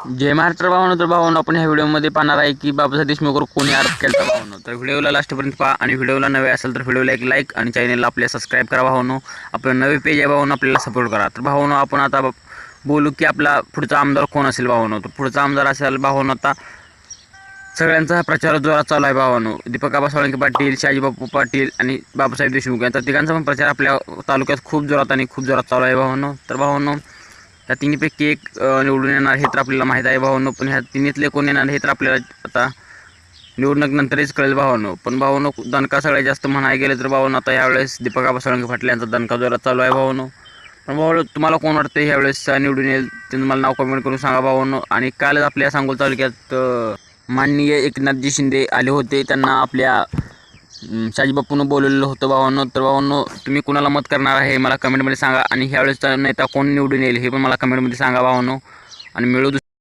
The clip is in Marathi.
जय महाराष्ट्र भावानो तर भावानो आपण ह्या व्हिडिओमध्ये पाहणार आहे की बाबासाहेब देशमुखवर कोणी आरोप केला भावानो. तर व्हिडिओला लास्टपर्यंत पहा आणि व्हिडिओला नवे असेल तर व्हिडिओला एक लाईक आणि चॅनलला आपल्या सबस्क्राईब करा भावनो. आपलं नवे पेज आहे भावानो आपल्याला सपोर्ट करा. तर भावनो आपण आता बोलू की आपला पुढचा आमदार कोण असेल भावनो? तर पुढचा आमदार असेल भावनो आता सगळ्यांचा प्रचार जोरात चालू आहे भावानो. दीपक आबा सोळंके पाटील शाजीबापू पाटील आणि बाबासाहेब देशमुख. यांचा तिघांचा पण प्रचार आपल्या तालुक्यात खूप जोरात आणि खूप जोरात चालू आहे भावानो. तर भावानो ह्या तिन्हीपैकी एक निवडून येणार हे तर आपल्याला माहीत आहे भावानो पण ह्या तिन्हीतले कोण येणार हे तर आपल्याला आता निवडणुकीनंतरच कळेल भावानो. पण भावानो दणका सगळ्यात जास्त म्हणायला गेलं तर भावानो आता यावेळेस दीपक आबासाळंगे फाटले यांचा दणका जोरात चालू आहे भावानो. पण भाऊ तुम्हाला कोण वाटतं ह्यावेळेस निवडून येईल? ते तुम्हाला नाव कमेंट करून सांगा भावानो. आणि कालच आपल्या सांगोल तालुक्यात अ, माननीय एकनाथजी शिंदे आले होते. त्यांना आपल्या शाजीबापूनं बोलवलेलं होतं भावांनो तर भावांनो तुम्ही कुणाला मत करणार आहे मला कमेंटमध्ये सांगा आणि ह्यावेळेसचा नेता कोण निवडून येईल हे पण मला कमेंटमध्ये सांगा भावांनो. आणि मिळू